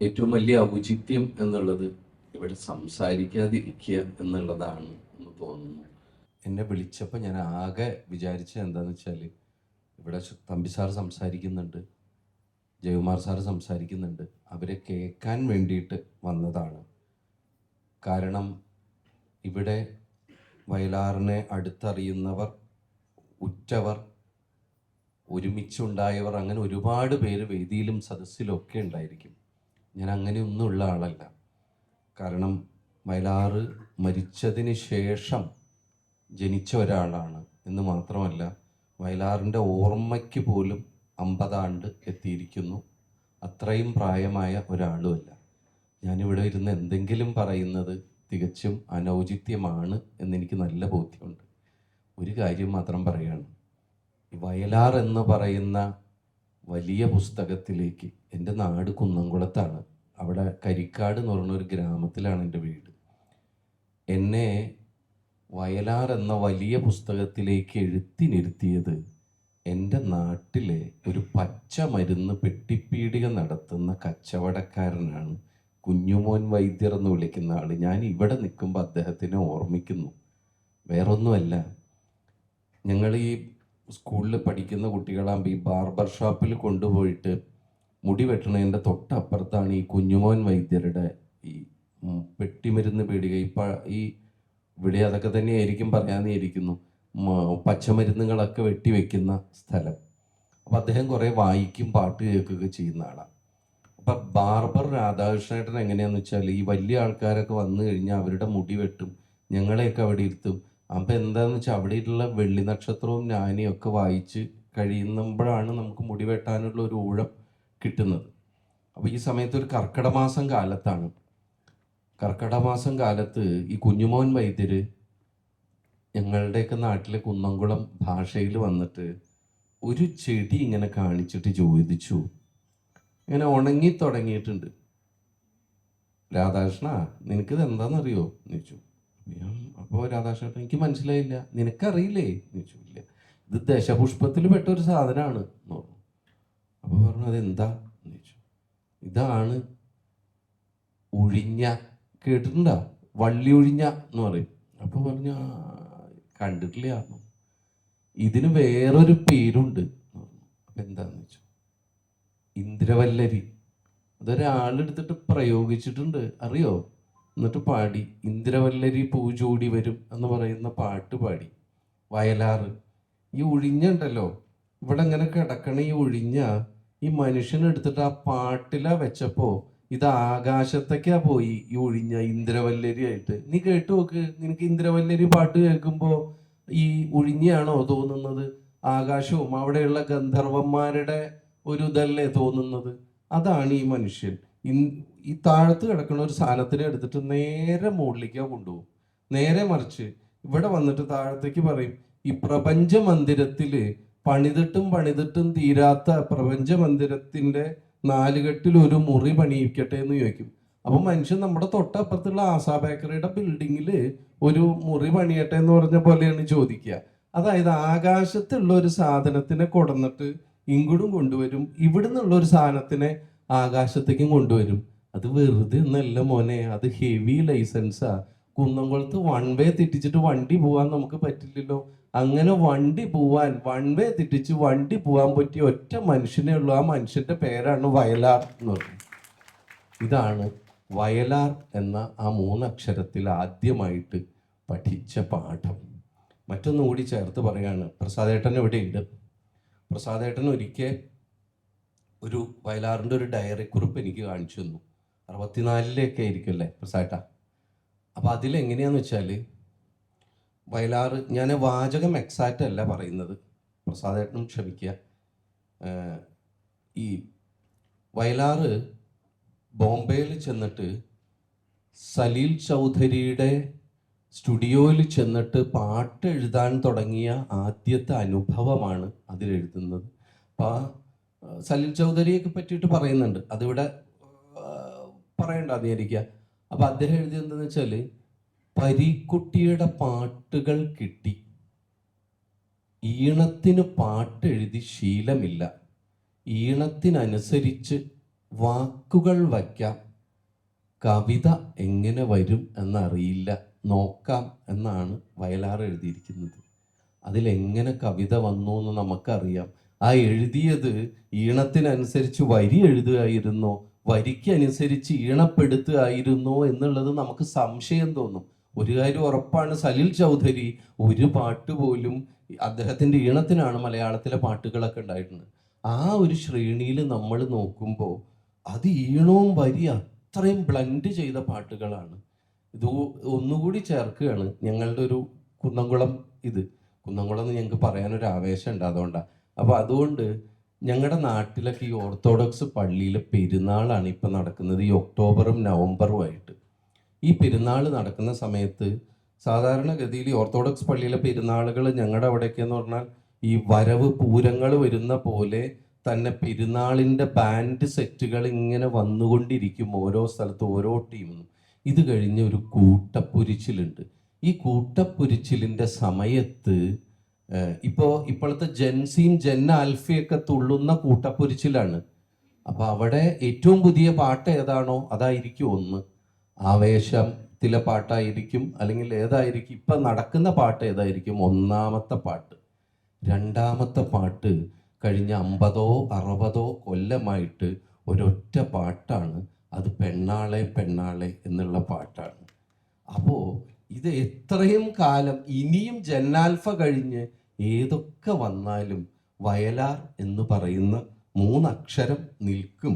ഏറ്റവും വലിയ ഔചിത്യം എന്നുള്ളത് ഇവിടെ സംസാരിക്കാതിരിക്കുക എന്നുള്ളതാണ് എന്ന് തോന്നുന്നു. എന്നെ വിളിച്ചപ്പോൾ ഞാൻ ആകെ വിചാരിച്ചത് എന്താണെന്ന് വെച്ചാൽ ഇവിടെ തമ്പി സാർ സംസാരിക്കുന്നുണ്ട് ജയകുമാർ സാർ സംസാരിക്കുന്നുണ്ട് അവരെ കേൾക്കാൻ വേണ്ടിയിട്ട് വന്നതാണ്. കാരണം ഇവിടെ വയലാറിനെ അടുത്തറിയുന്നവർ ഉറ്റവർ ഒരുമിച്ചുണ്ടായവർ അങ്ങനെ ഒരുപാട് പേര് വേദിയിലും സദസ്സിലും ഒക്കെ ഉണ്ടായിരിക്കും. ഞാൻ അങ്ങനെയൊന്നും ഉള്ള ആളല്ല. കാരണം വയലാറ് മരിച്ചതിന് ശേഷം ജനിച്ച ഒരാളാണ്. എന്ന് മാത്രമല്ല വയലാറിന്റെ ഓർമ്മയ്ക്ക് പോലും അമ്പതാണ്ട് എത്തിയിരിക്കുന്നു. അത്രയും പ്രായമായ ഒരാളുമല്ല. ഞാനിവിടെ ഇരുന്ന് എന്തെങ്കിലും പറയുന്നത് തികച്ചും അനൗചിത്യമാണ് എന്നെനിക്ക് നല്ല ബോധ്യമുണ്ട്. ഒരു കാര്യം മാത്രം പറയാണ്. ഈ വയലാർ എന്ന് പറയുന്ന വലിയ പുസ്തകത്തിലേക്ക്. എന്റെ നാട് കുന്നംകുളത്താണ്. അവിടെ കരിക്കാട് എന്ന് പറയുന്ന ഒരു ഗ്രാമത്തിലാണ് എന്റെ വീട്. എന്നെ വയലാർ എന്ന വലിയ പുസ്തകത്തിലേക്ക് എഴുത്തിനിരുത്തിയത് എന്റെ നാട്ടിലെ ഒരു പച്ച മരുന്ന് പെട്ടിപ്പീടിക നടത്തുന്ന കച്ചവടക്കാരനാണ് കുഞ്ഞുമോൻ വൈദ്യർ എന്ന് വിളിക്കുന്ന ആൾ ഞാൻ ഇവിടെ നിൽക്കുമ്പോൾ അദ്ദേഹത്തിനെ ഓർമ്മിക്കുന്നു. വേറൊന്നുമല്ല. ഞങ്ങൾ ഈ സ്കൂളിൽ പഠിക്കുന്ന കുട്ടികളാകുമ്പോൾ ഈ ബാർബർ ഷോപ്പിൽ കൊണ്ടുപോയിട്ട് മുടി വെട്ടണതിന്റെ തൊട്ടപ്പുറത്താണ് ഈ കുഞ്ഞുമോൻ വൈദ്യരുടെ ഈ പെട്ടിമരുന്ന് പീടിക. ഈ ഈ ഇവിടെ അതൊക്കെ തന്നെയായിരിക്കും പറയാമെന്നേ ഇരിക്കുന്നു പച്ചമരുന്നുകളൊക്കെ വെട്ടിവെക്കുന്ന സ്ഥലം. അപ്പം അദ്ദേഹം കുറേ വായിക്കും പാട്ട് കേൾക്കുകയൊക്കെ ചെയ്യുന്ന ആളാണ് അപ്പം ബാർബർ രാധാകൃഷ്ണേട്ടൻ എങ്ങനെയാണെന്ന് വെച്ചാൽ ഈ വലിയ ആൾക്കാരൊക്കെ വന്നു കഴിഞ്ഞാൽ അവരുടെ മുടി വെട്ടും ഞങ്ങളെയൊക്കെ അവിടെ ഇരുത്തും അപ്പം എന്താന്ന് വെച്ചാൽ അവിടെയുള്ള വെള്ളി നക്ഷത്രവും ഞാനിയും ഒക്കെ വായിച്ച് കഴിയുമ്പോഴാണ് നമുക്ക് മുടി വെട്ടാനുള്ള ഒരു ഊഴം കിട്ടുന്നത്. അപ്പോൾ ഈ സമയത്ത് ഒരു കർക്കിടമാസം കാലത്താണ്. കർക്കിടമാസം കാലത്ത് ഈ കുഞ്ഞുമോൻ വൈദ്യര് ഞങ്ങളുടെയൊക്കെ നാട്ടിലെ കുന്നംകുളം ഭാഷയിൽ വന്നിട്ട് ഒരു ചെടി ഇങ്ങനെ കാണിച്ചിട്ട് ചോദിച്ചു. ഇങ്ങനെ ഉണങ്ങി തുടങ്ങിയിട്ടുണ്ട്. രാധാകൃഷ്ണ നിനക്കിത് എന്താണെന്നറിയോ ചോദിച്ചു. അപ്പോൾ രാധാകൃഷ്ണൻ എനിക്ക് മനസ്സിലായില്ല. നിനക്കറിയില്ലേ? എന്ന് ചോദിച്ചു. ഇല്ല. ഇത് ദശപുഷ്പത്തിൽ പെട്ട ഒരു സാധനമാണ് എന്ന് പറഞ്ഞു. അപ്പോൾ പറഞ്ഞു അതെന്താ? എന്ന് ചോദിച്ചു. ഇതാണ് ഉഴിഞ്ഞ കേട്ടിട്ടുണ്ടോ? വള്ളി ഒഴിഞ്ഞ എന്ന് പറയും. അപ്പോൾ പറഞ്ഞു "ആ, കണ്ടിട്ടില്ല. ഇതിന് വേറൊരു പേരുണ്ട്. അപ്പൊ എന്താന്ന് വെച്ചു ഇന്ദ്രവല്ലരി. അതൊരാളെടുത്തിട്ട് പ്രയോഗിച്ചിട്ടുണ്ട്. അറിയോ? എന്നിട്ട് പാടി. ഇന്ദ്രവല്ലരി പൂജോടി വരും എന്ന് പറയുന്ന പാട്ട് പാടി. വയലാറ്. ഈ ഒഴിഞ്ഞുണ്ടല്ലോ ഇവിടെ ഇങ്ങനെ കിടക്കണ ഈ ഒഴിഞ്ഞ ഈ മനുഷ്യനെടുത്തിട്ട് ആ പാട്ടിലാ വെച്ചപ്പോ ഇത് ആകാശത്തേക്കാ പോയി ഈ ഒഴിഞ്ഞ ഇന്ദ്രവല്ലരി ആയിട്ട്. നീ കേട്ടു നോക്ക്. നിനക്ക് ഇന്ദ്രവല്ലരി പാട്ട് കേൾക്കുമ്പോ ഈ ഒഴിഞ്ഞാണോ തോന്നുന്നത്? ആകാശവും അവിടെയുള്ള ഗന്ധർവന്മാരുടെ ഒരു ഇതല്ലേ തോന്നുന്നത്? അതാണ് ഈ മനുഷ്യൻ. ഈ താഴത്ത് കിടക്കുന്ന ഒരു സാധനത്തിനെ എടുത്തിട്ട് നേരെ മുകളിലേക്കാ കൊണ്ടുപോകും. നേരെ മറിച്ച് ഇവിടെ വന്നിട്ട് താഴത്തേക്ക് പറയും ഈ പ്രപഞ്ച മന്ദിരത്തിൽ പണിതിട്ടും പണിതിട്ടും തീരാത്ത പ്രപഞ്ച മന്ദിരത്തിന്റെ നാലുകെട്ടിൽ ഒരു മുറി പണിയിക്കട്ടെ എന്ന് ചോദിക്കും. അപ്പൊ മനുഷ്യൻ നമ്മുടെ തൊട്ടപ്പുറത്തുള്ള ആസാ ബേക്കറിയുടെ ബിൽഡിങ്ങിൽ ഒരു മുറി പണിയട്ടെ എന്ന് പറഞ്ഞ പോലെയാണ് ചോദിക്കുക. അതായത് ആകാശത്തുള്ള ഒരു സാധനത്തിനെ കൊടന്നിട്ട് ഇങ്ങോട്ടും കൊണ്ടുവരും ഇവിടുന്നുള്ള ഒരു സാധനത്തിനെ ആകാശത്തേക്കും കൊണ്ടുവരും. അത് വെറുതെ ഒന്നല്ല മോനെ അത് ഹെവി ലൈസൻസാ കുന്നംകുളത്ത് വൺ വേ തെറ്റിച്ചിട്ട് വണ്ടി പോവാൻ നമുക്ക് പറ്റില്ലല്ലോ. അങ്ങനെ വണ്ടി പോവാൻ വൺ വേ തെറ്റിച്ച് വണ്ടി പോവാൻ പറ്റിയ ഒറ്റ മനുഷ്യനേ ഉള്ളൂ. ആ മനുഷ്യന്റെ പേരാണ് വയലാർ എന്ന് പറയുന്നത് ഇതാണ് വയലാർ എന്ന ആ മൂന്നക്ഷരത്തിൽ ആദ്യമായിട്ട് പഠിച്ച പാഠം. മറ്റൊന്നും കൂടി ചേർത്ത് പറയാണ്. പ്രസാദേട്ടൻ ഇവിടെയുണ്ട് പ്രസാദേട്ടൻ ഒരിക്കൽ ഒരു വയലാറിന്റെ ഒരു ഡയറി കുറിപ്പ് എനിക്ക് കാണിച്ചു തന്നു. അറുപത്തിനാലിലൊക്കെ ആയിരിക്കുമല്ലേ പ്രസാട്ട അപ്പോൾ അതിലെങ്ങനെയാന്ന് വെച്ചാൽ വയലാർ ഞാൻ വാചകം എക്സാക്റ്റ് അല്ല പറയുന്നത്. പ്രസാദേട്ടനും ക്ഷമിക്കുക. ഈ വയലാറ് ബോംബെയിൽ ചെന്നിട്ട് സലീൽ ചൗധരിയുടെ സ്റ്റുഡിയോയിൽ ചെന്നിട്ട് പാട്ട് എഴുതാൻ തുടങ്ങിയ ആദ്യത്തെ അനുഭവമാണ് അതിലെഴുതുന്നത്. അപ്പോൾ ആ സലീൽ ചൗധരിയൊക്കെ പറ്റിയിട്ട് പറയുന്നുണ്ട്. അതിവിടെ പറയണ്ട അധികരിക്കുക അപ്പം അദ്ദേഹം എഴുതിയെന്താന്ന് വെച്ചാൽ പരീക്കുട്ടിയുടെ പാട്ടുകൾ കിട്ടി. ഈണത്തിന് പാട്ട് എഴുതി ശീലമില്ല. ഈണത്തിനനുസരിച്ച് വാക്കുകൾ വയ്ക്കാം. കവിത എങ്ങനെ വരും എന്നറിയില്ല. നോക്കാം എന്നാണ് വയലാർ എഴുതിയിരിക്കുന്നത്. അതിലെങ്ങനെ കവിത വന്നു എന്ന് നമുക്കറിയാം. ആ എഴുതിയത് ഈണത്തിനനുസരിച്ച് വരി എഴുതുകയായിരുന്നോ. വരിക്കനുസരിച്ച് ഈണപ്പെടുത്തുകയായിരുന്നോ എന്നുള്ളത് നമുക്ക് സംശയം തോന്നും. ഒരു കാര്യം ഉറപ്പാണ് സലിൽ ചൗധരി ഒരു പാട്ട് പോലും അദ്ദേഹത്തിന്റെ ഈണത്തിനാണ് മലയാളത്തിലെ പാട്ടുകളൊക്കെ ഉണ്ടായിട്ടുണ്ട് ആ ഒരു ശ്രേണിയിൽ നമ്മൾ നോക്കുമ്പോൾ അത് ഈണവും വരി അത്രയും ബ്ലൻഡ് ചെയ്ത പാട്ടുകളാണ്. ഇത് ഒന്നുകൂടി ചേർക്കുകയാണ് ഞങ്ങളുടെ ഒരു കുന്നംകുളം ഇത്. കുന്നംകുളം എന്ന് ഞങ്ങൾക്ക് പറയാനൊരു ആവേശമുണ്ട് അതുകൊണ്ടാണ് അപ്പോൾ അതുകൊണ്ട് ഞങ്ങളുടെ നാട്ടിലൊക്കെ ഈ ഓർത്തഡോക്സ് പള്ളിയിലെ പെരുന്നാളാണ് ഇപ്പം നടക്കുന്നത്. ഈ ഒക്ടോബറും നവംബറുമായിട്ട് ഈ പെരുന്നാൾ നടക്കുന്ന സമയത്ത് സാധാരണഗതിയിൽ ഈ ഓർത്തഡോക്സ് പള്ളിയിലെ പെരുന്നാളുകൾ ഞങ്ങളുടെ അവിടെയൊക്കെ എന്ന് പറഞ്ഞാൽ ഈ വരവ് പൂരങ്ങൾ വരുന്ന പോലെ തന്നെ പെരുന്നാളിന്റെ ബാൻഡ് സെറ്റുകൾ ഇങ്ങനെ വന്നുകൊണ്ടിരിക്കും ഓരോ സ്ഥലത്ത് ഓരോ ടീമിനും. ഇത് കഴിഞ്ഞ് ഒരു കൂട്ടപ്പൊരിച്ചിലുണ്ട്. ഈ കൂട്ടപ്പൊരിച്ചിലിന്റെ സമയത്ത് ഏഹ്, ഇപ്പോ ഇപ്പോഴത്തെ ജെൻസിയും ജെൻ ആൽഫയൊക്കെ തുള്ളുന്ന കൂട്ടപ്പൊരിച്ചിലാണ് അപ്പോൾ അവിടെ ഏറ്റവും പുതിയ പാട്ട് ഏതാണോ അതായിരിക്കും ഒന്ന്. ആവേശത്തിലെ പാട്ടായിരിക്കും അല്ലെങ്കിൽ ഏതായിരിക്കും ഇപ്പൊ നടക്കുന്ന പാട്ട് ഏതായിരിക്കും ഒന്നാമത്തെ പാട്ട്. രണ്ടാമത്തെ പാട്ട് കഴിഞ്ഞ അമ്പതോ അറുപതോ കൊല്ലമായിട്ട് ഒരൊറ്റ പാട്ടാണ്. അത് പെണ്ണാളെ പെണ്ണാളെ എന്നുള്ള പാട്ടാണ്. അപ്പോൾ ഇത് എത്രയും കാലം ഇനിയും ജന്നാൽഫ കഴിഞ്ഞ് ഏതൊക്കെ വന്നാലും വയലാർ എന്ന് പറയുന്ന മൂന്നക്ഷരം നിൽക്കും.